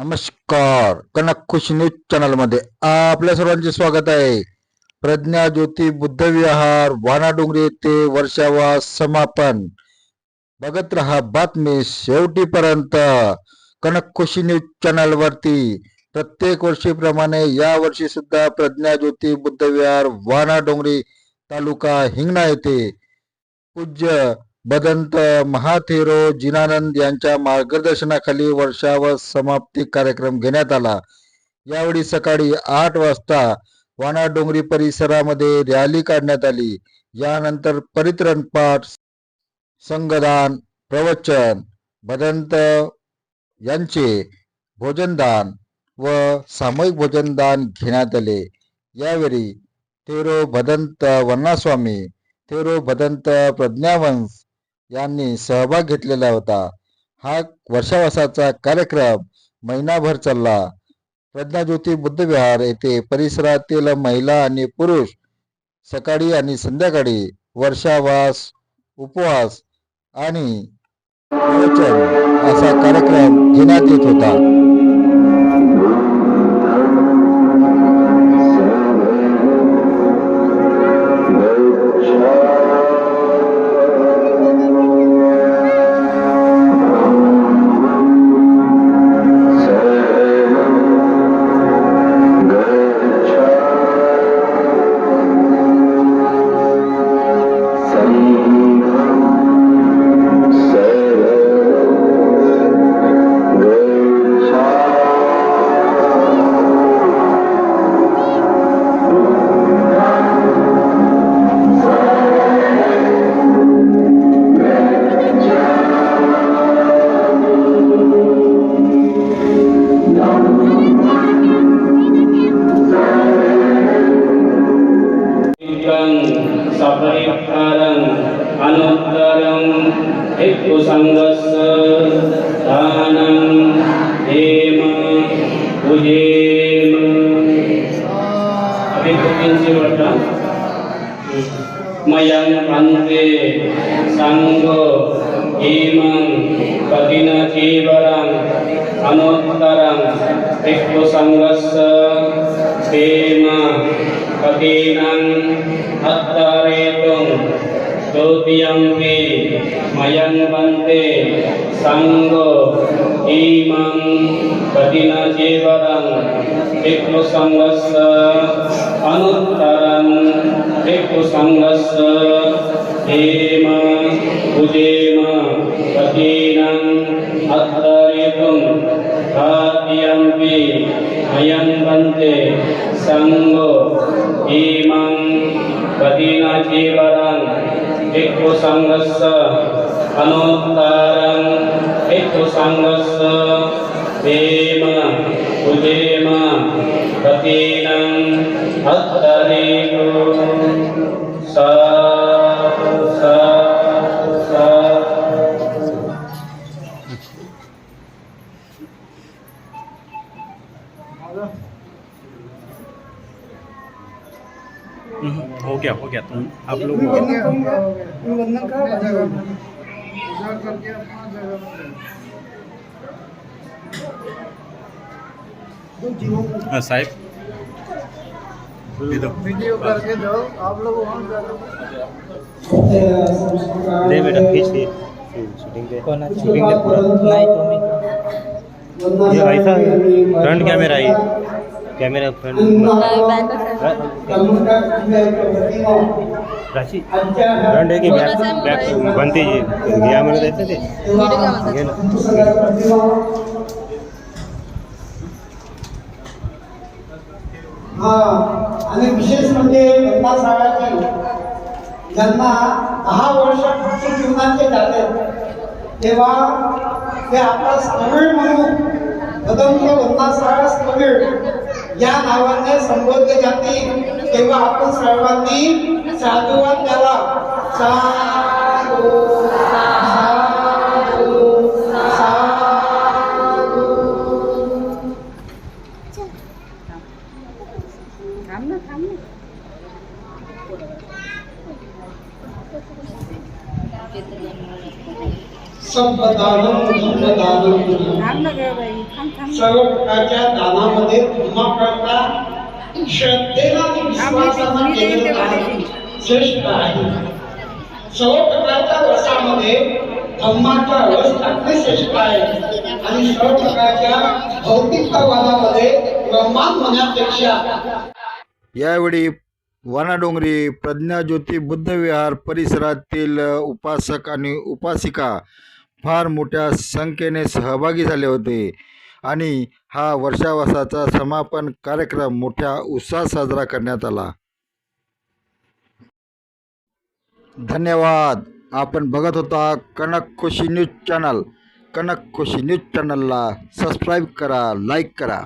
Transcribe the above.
नमस्कार. कनक खुशी न्यूज चॅनलमध्ये आपल्या सर्वांचे स्वागत आहे. प्रज्ञा ज्योती बुद्ध विहार वानाडोंगरी येथे वर्षावास समापन. बघत रहा बातमी शेवटीपर्यंत. कनक खुशी न्यूज चॅनल वरती प्रत्येक वर्षीप्रमाणे या वर्षी सुद्धा प्रज्ञा ज्योती बुद्ध विहार वानाडोंगरी तालुका हिंगणा येथे पूज्य बदंत महाथेरो जिनानंद यांच्या मार्गदर्शनाखाली वर्षावर समाप्ती कार्यक्रम घेण्यात आला. यावेळी सकाळी आठ वाजता वाना डोंगरी परिसरामध्ये रॅली काढण्यात आली. यानंतर परित्रण पाठ संगदान प्रवचन भदंत यांचे भोजनदान व सामूहिक भोजनदान घेण्यात आले. यावेळी थेरो भदंत वन्नास्वामी थेरो भदंत प्रज्ञावंश यांनी सहभाग घेतलेला होता. हा वर्षावासाचा कार्यक्रम महिनाभर चालला. प्रज्ञाज्योती बुद्धविहार येथे परिसरातील महिला आणि पुरुष सकाळी आणि संध्याकाळी वर्षावास उपवास आणि असा कार्यक्रम घेण्यात येत होता. भिक्खुसङ्गस्य दानं हेम पूजेम अभिक्खुकींची वाटा मयं पन्ते सङ्गो हेमं कठिनचीवरम् अनुत्तरं भिक्खुसङ्गस्य हेम कठिनं अत्तरेतुं Dodiyampi Mayan Bante Sanggo Imam Badina jebaran Bikku sanggasa Anuttaran Bikku sanggasa Dema Ujema Badinam Attaripum Dodiyampi Mayan Bante Sanggo Imam Badina jebaran भिक्षुसङ्गस्य अनुत्तरं। भिक्षुसङ्गस्य हेम भुजेम कठिनं अत्तरेतु सा सा सा। हम्म। हो गया हो गया। तुम आप लोग हाँ, साहिब। वीडियो करके आप लोग बेटा शूटिंग पे। नहीं तो ये ऐसा फ्रंट कैमरा है कॅमेरा फ्रंट. राशी फ्रंट आहे की बॅक बॅक बनते जी? घ्या म्हणत द्यायचं ते. घे ना. आणि विशेष म्हणजे गंगा साळाची ज्यांना दहा वर्ष भक्ती जीवनाचे जाते. तेव्हा ते आपला स्थविळ म्हणून कदंब गंगासाळ स्थविळ या नावाने संबोधले जाते तेव्हा आपण सर्वांनी साधुवाद द्यावा साधू साधू साधू संपदानं धर्मदानं सर्व प्रकारच्या दानामध्ये आणि विश्वासानं केलेलं दान श्रेष्ठ आहे. सर्व प्रकारच्या रसामध्ये धम्माचा रस टाकणे श्रेष्ठ आहे. आणि सर्व प्रकारच्या भौतिकवादामध्ये ब्रह्मांड होण्यापेक्षा यावेळी वानाडोंगरी प्रज्ञाज्योती बुद्धविहार परिसरातील उपासक आणि उपासिका फार मोठ्या संख्येने सहभागी झाले होते. आणि हा वर्षावासाचा समापन कार्यक्रम मोठ्या उत्साहात साजरा करण्यात आला. धन्यवाद. आपण बघत होता Kanak Khushi news channel. Kanak Khushi news चॅनलला सबस्क्राईब करा लाईक करा.